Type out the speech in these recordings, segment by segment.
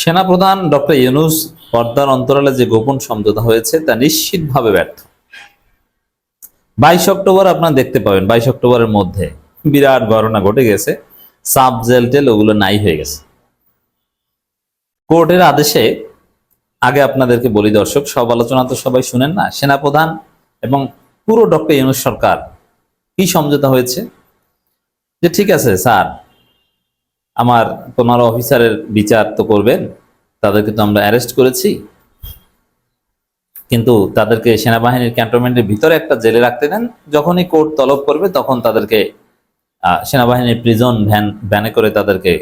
সেনাপ্রধান ডক্টর ইউনুস পর্দার অন্তরালে যে গোপন সমঝোতা হয়েছে, তা নিশ্চিতভাবে ব্যর্থ। বাইশ অক্টোবর আপনারা দেখতে পাবেন, বাইশ অক্টোবরের মধ্যে বিরাট ঘটনা ঘটে গেছে, সাব জেল টেল ওগুলো নাই হয়ে গেছে। কোর্টের আদেশে, আগে আপনাদেরকে বলি দর্শক, সব আলোচনা তো সবাই শুনেন না, সেনাপ্রধান এবং পুরো ডক্টর ইউনুস সরকার কি সমঝোতা হয়েছে? যে ঠিক আছে, স্যার আমার তোমার অফিসারের বিচার তো করবেন, তাদেরকে তো আমরা অ্যারেস্ট করেছি। কিন্তু তাদেরকে সেনাবাহিনীর ক্যান্টনমেন্টের ভিতরে একটা জেলে রাখতে দেন, যখনই কোর্ট তলব করবে তখন তাদেরকে সেনাবাহিনীর প্রিজন ভ্যান ভ্যানে করে তাদেরকে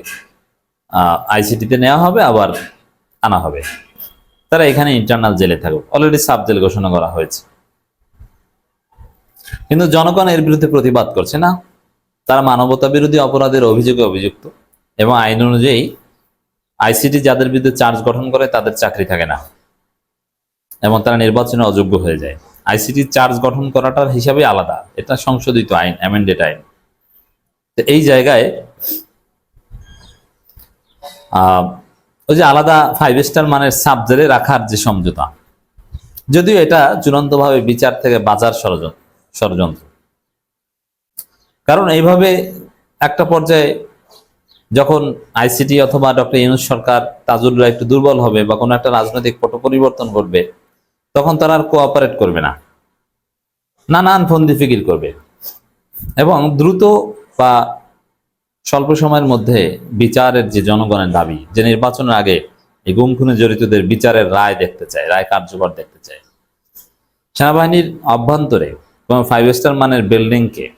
আইসিটিতে নেওয়া হবে, আবার আনা হবে। তারা এখানে ইন্টারনাল জেলে থাকুক। অলরেডি সাব জেল ঘোষণা করা হয়েছে। কিন্তু জনগণ এর বিরুদ্ধে প্রতিবাদ করছে না। তারা মানবতা বিরোধী অপরাধের অভিযোগে অভিযুক্ত। এবং আইন অনুযায়ী আইসিটি যাদের বিরুদ্ধে চার্জ গঠন করে তাদের চাকরি থাকে না। এবং তারা নির্বাচনে অযোগ্য হয়ে যায়। আইসিটি চার্জ গঠন করাটার হিসাবে আলাদা। এটা সংশোধিত আইন অ্যামেন্ডেড আইন। এই জায়গায় ওই যে আলাদা ফাইভ স্টার মানের সাবজেক্টে রাখার যে সমঝোতা, যদিও এটা চূড়ান্তভাবে বিচার থেকে বাজার ষড়যন্ত্র ষড়যন্ত্র। কারণ এইভাবে একটা পর্যায়ে যখন আইসিটি অথবা ডক্টর ইউনুস সরকার তাজুলরা একটু দুর্বল হবে বা কোনো একটা রাজনৈতিক পট পরিবর্তন করবে তখন তারা আর কোঅপারেট করবে না। নানান ফন্দি ফিকির করবে। এবং দ্রুত বা স্বল্প সময়ের মধ্যে বিচারের যে জনগণের দাবি, যে নির্বাচনের আগে এই গুম খুনে জড়িতদের বিচারের রায় দেখতে চায়, রায় কার্যকর দেখতে চায়। সেনাবাহিনীর অভ্যন্তরে কোনো ফাইভ স্টার মানের বিল্ডিংকে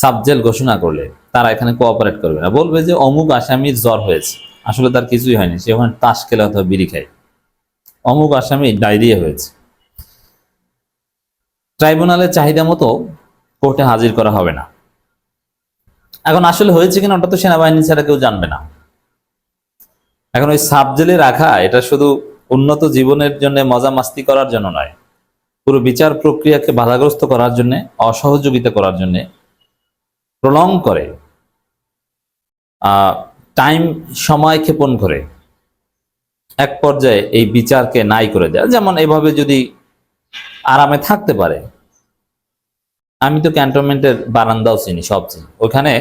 সাবজেল ঘোষণা করলে তারা এখানে কোঅপারেট করবে না। বলবে যে অমুক আসামির জ্বর হয়েছে। আসলে তার কিছুই হয়নি। সে ওখানে তাস খেলে অথবা বিড়ি খায়। অমুক আসামি ডায়রিয়া হয়েছে। ট্রাইব্যুনালের চাহিদা মতো কোর্টে হাজির করা হবে না। এখন আসলে হয়েছে কিনা ওটা তো সেনাবাহিনী ছাড়া কেউ জানবে না। এখন ওই সাবজেলে রাখা, এটা শুধু উন্নত জীবনের জন্য মজা মাস্তি করার জন্য নয়, পুরো বিচার প্রক্রিয়াকে বাধাগ্রস্ত করার জন্য, অসহযোগিতা করার জন্য প্রলং করে টাইম সময় ক্ষেপণ করে, এক পর্যায়ে এই বিচারকে নাই করে দেয়। যেমন এভাবে যদি আরামে থাকতে পারে, আমি তো ক্যান্টনমেন্টের বারান্দাও চিনি, সব চিনি। ওখানে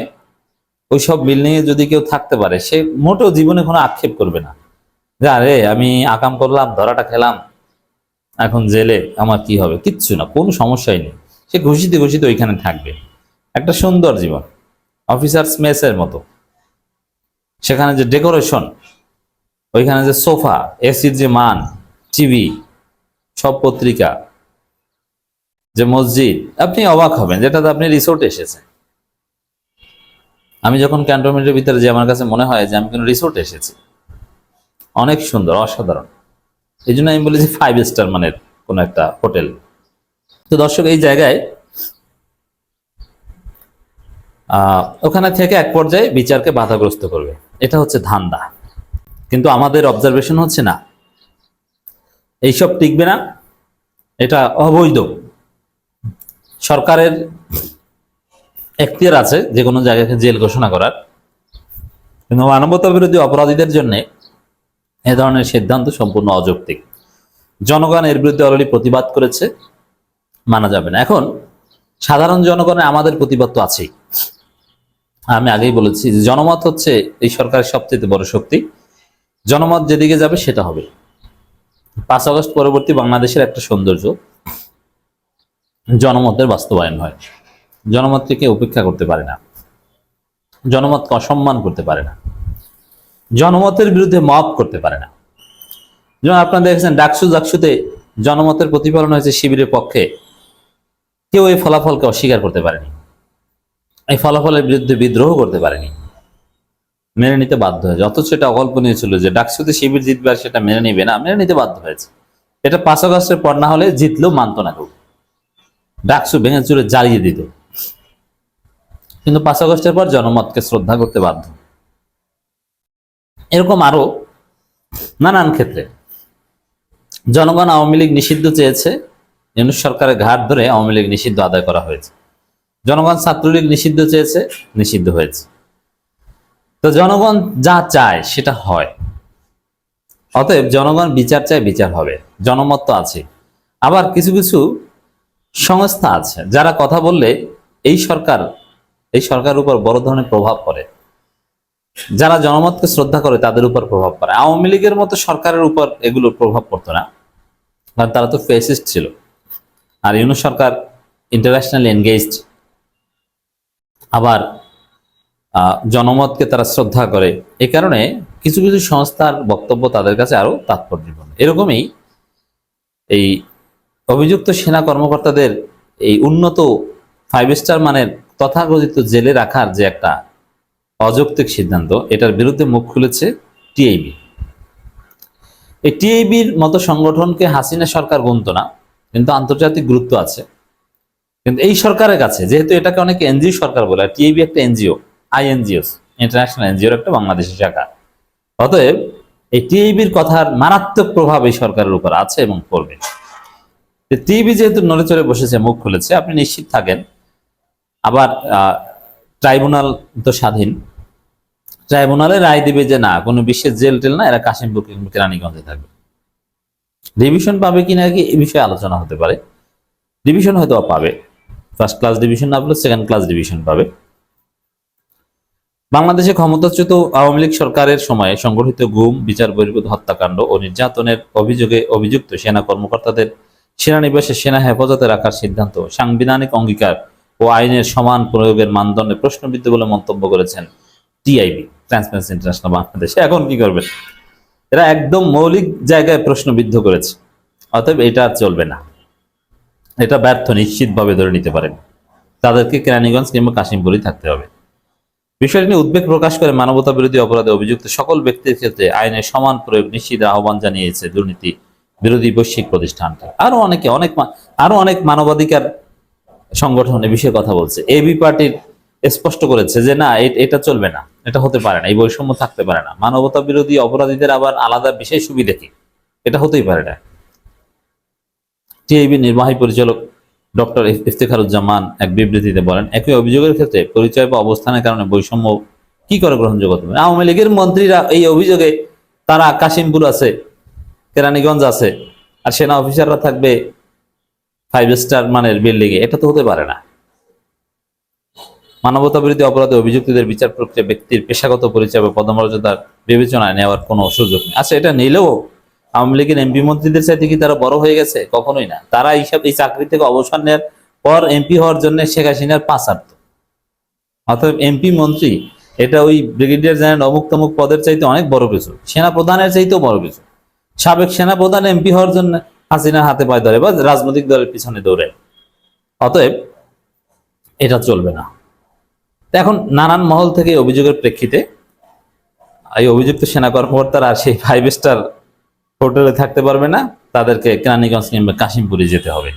ওই সব বিল্ডিং এ যদি কেউ থাকতে পারে, সে মোটেও জীবনে কোনো আক্ষেপ করবে না। যে, আরে, আমি আকাম করলাম, ধরাটা খেলাম, এখন জেলে, আমার কি হবে? কিচ্ছু না, কোনো সমস্যাই নেই। সে ঘুষিতে ঘুষিতে ওইখানে থাকবে। একটা সুন্দর জীবন। অফিসার মেসের মতো। সেখানে যে ডেকোরেশন ওইখানে যে সোফা এসির যে মান টিভি সব পত্রিকা, যে মসজিদ, আপনি অবাক হবেন যেটাতে আপনি রিসোর্টে এসেছেন। আমি যখন ক্যান্টনমেন্টের ভিতরে যে আমার কাছে মনে হয় যে আমি কোনো রিসোর্টে এসেছি। অনেক সুন্দর, অসাধারণ। এই জন্য আমি বলি যে ফাইভ স্টার মানের কোনো একটা হোটেল তো দর্শক, এই জায়গায় ওখানে থেকে এক পর্যায়ে বিচারকে বাধাগ্রস্ত করবে। এটা হচ্ছে ধান্দা। কিন্তু আমাদের অবজারভেশন হচ্ছে না। এইসব টিকবে না। এটা অবৈধ। সরকারের এখতিয়ার আছে যে কোনো জায়গাকে জেল ঘোষণা করার। কিন্তু মানবতা বিরোধী অপরাধীদের জন্য এ ধরনের সিদ্ধান্ত সম্পূর্ণ অযৌক্তিক। জনগণ এর বিরুদ্ধে অলরেডি প্রতিবাদ করেছে, মানা যাবে না। এখন সাধারণ জনগণের আমাদের প্রতিবাদ তো আছেই। আমি আগেই বলেছি যে জনমত হচ্ছে এই সরকারের সবচেয়ে বড় শক্তি। জনমত যেদিকে যাবে সেটা হবে। পাঁচ আগস্ট পরবর্তী বাংলাদেশের একটা সৌন্দর্য, জনমতের বাস্তবায়ন হয়। জনমতকে উপেক্ষা করতে পারে না। জনমতকে অসম্মান করতে পারে না। জনমতের বিরুদ্ধে মপ করতে পারে না। যেমন আপনারা দেখেছেন, ডাকসু ডাকসুতে জনমতের প্রতিফলন হয়েছে শিবিরের পক্ষে। কেউ এই ফলাফলকে অস্বীকার করতে পারেনি। এই ফলাফলের বিরুদ্ধে বিদ্রোহ করতে পারেনি। মেনে নিতে বাধ্য হয়েছে। অথচ এটা অকল্পনীয় ছিল যে ডাকসুতে শিবির জিতবে আর সেটা মেনে নিবে না, মেনে নিতে বাধ্য হয়েছে। এটা পাঁচ আগস্টের পর না হলে জিতলেও মানত না কেউ। ডাকসু ভেঙে চুরে জ্বালিয়ে দিত। কিন্তু পাঁচ আগস্টের পর জনমতকে শ্রদ্ধা করতে বাধ্য। এরকম আরও নানান ক্ষেত্রে। জনগণ আওয়ামী লীগ নিষিদ্ধ চেয়েছে। সরকারের ঘাট ধরে আওয়ামী লীগ নিষিদ্ধ আদায় করা হয়েছে। জনগণ ছাত্রলীগ নিষিদ্ধ চেয়েছে, নিষিদ্ধ হয়েছে। তো জনগণ যা চায় সেটা হয়। অতএব জনগণ বিচার চায়, বিচার হবে। জনমত তো আছে। আবার কিছু কিছু সংস্থা আছে, যারা কথা বললে এই সরকার, এই সরকারের উপর বড় ধরনের প্রভাব পড়ে। যারা জনমতকে শ্রদ্ধা করে তাদের উপর প্রভাব পড়ে। আওয়ামী লীগের মতো সরকারের উপর এগুলোর প্রভাব পড়তো না। কারণ তারা তো ফেসিস্ট ছিল। আর ইউনু সরকার ইন্টারন্যাশনাল এনগেজড আবার জনমতকে তারা শ্রদ্ধা করে। এই কারণে কিছু কিছু সংস্থার বক্তব্য তাদের কাছে আরও তাৎপর্যপূর্ণ। এরকমই এই অভিযুক্ত সেনা কর্মকর্তাদের এই উন্নত ফাইভ স্টার মানের তথাকথিত জেলে রাখার যে একটা অযৌক্তিক সিদ্ধান্ত, এটার বিরুদ্ধে মুখ খুলেছে টিআইবি এই টিআইবির মতো সংগঠনকে হাসিনা সরকার গুনত না, কিন্তু আন্তর্জাতিক গুরুত্ব আছে। কিন্তু এই সরকারের কাছে, যেহেতু এটাকে অনেকে এনজিও সরকার বলে টিআইবি একটা এনজিও, আইএনজিওস ইন্টারন্যাশনাল এনজিওর একটা বাংলাদেশি শাখা। অতএব এই টিআইবির কথার মারাত্মক প্রভাব এই সরকারের উপর আছে এবং পড়বে। টিআইবি যেহেতু নড়ে চড়ে বসেছে, মুখ খুলেছে, আপনি নিশ্চিত থাকেন। আবার ট্রাইব্যুনাল তো স্বাধীন। ট্রাইব্যুনালে রায় দিবে যে না, কোনো বিশেষ জেল টেল না, এরা কাশিমপুর কেরানীগঞ্জে থাকবে। ডিভিশন পাবে কিনা কি, এ বিষয়ে আলোচনা হতে পারে। ডিভিশন হয়তো পাবে। ফার্স্ট ক্লাস ডিভিশন না পেলে সেকেন্ড ক্লাস ডিভিশন পাবে। বাংলাদেশে ক্ষমতাচ্যুত আওয়ামী লীগ সরকারের সময়ে সংগঠিত গুম, বিচার বহির্ভূত হত্যাকাণ্ড ও নির্যাতনের অভিযোগে অভিযুক্ত সেনা কর্মকর্তাদের সেনানিবাসে সেনা হেফাজতে রাখার সিদ্ধান্ত সাংবিধানিক অঙ্গীকার ও আইনের সমান প্রয়োগের মানদণ্ডে প্রশ্নবিদ্ধ বলে মন্তব্য করেছেন টিআইবি ট্রান্সপারেন্সি ইন্টারন্যাশনাল বাংলাদেশ। এখন কি করবে? এরা একদম মৌলিক জায়গায় প্রশ্নবিদ্ধ করেছে, অতএব এটা চলবে না। এটা ব্যর্থ নিশ্চিতভাবে ধরে নিতে পারেন। তাদেরকে কেরানীগঞ্জ কিংবা কাশিমপুরই থাকতে হবে। বিষয়টি নিয়ে উদ্বেগ প্রকাশ করে মানবতা বিরোধী অপরাধে অভিযুক্ত সকল ব্যক্তির ক্ষেত্রে আইনের সমান প্রয়োগ নিশ্চিত আহ্বান জানিয়েছে দুর্নীতি বিরোধী বৈশ্বিক প্রতিষ্ঠানটি। আরও অনেকে, অনেক আরও অনেক মানবাধিকার সংগঠন এ বিষয়ে কথা বলছে। এবি পার্টির স্পষ্ট করেছে যে না এটা চলবে না, এটা হতে পারে না, এই বৈষম্য থাকতে পারে না। মানবতা বিরোধী অপরাধীদের আবার আলাদা বিশেষ সুবিধা কি? এটা হতেই পারে না। টিআইবি নির্বাহী পরিচালক ডক্টর ইফতেখারুজ্জামান এক বিবৃতিতে বলেন, একই অভিযোগের ক্ষেত্রে পরিচয় বা অবস্থানের কারণে বৈষম্য কি করে গ্রহণযোগ্য? হবে আওয়ামী লীগের মন্ত্রীরা এই অভিযোগে, তারা কাশিমপুর আছে, কেরানীগঞ্জ আছে, আর সেনা অফিসাররা থাকবে ফাইভ স্টার মানের বিল্ডিং এ। এটা তো হতে পারে না। মানবতা বিরোধী অপরাধে অভিযুক্তদের বিচার প্রক্রিয়া ব্যক্তির পেশাগত পরিচয় বা পদমর্যাদার বিবেচনায় নেওয়ার কোনো সুযোগ নেই। আচ্ছা এটা নিলেও আওয়ামী লীগের এমপি মন্ত্রীদের চাইতে কি তারা বড় হয়ে গেছে? কখনোই না। তারা এইসব এই চাকরি থেকে অবসর নেওয়ার পর এমপি হওয়ার জন্য শেখ হাসিনার পাঁচার্থ অতএব এমপি মন্ত্রী, এটা ওই ব্রিগেডিয়ার জেনারেল অমুক তমুক পদের চাইতে অনেক বড় কিছু। সেনা প্রধানের চাইতেও বড় কিছু। সাবেক সেনা প্রধান এমপি হওয়ার জন্য হাসিনার হাতে পায়ে ধরে বা রাজনৈতিক দলের পিছনে দৌড়ে। অতএব এটা চলবে না। এখন নানান মহল থেকে অভিযোগের প্রেক্ষিতে, এই অভিযুক্ত সেনা কর্মকর্তারা সেই ফাইভ স্টার হোটেলে থাকতে পারবে না তাদেরকে কেরানীগঞ্জ কিংবা কাশিমপুরে যেতে হবে।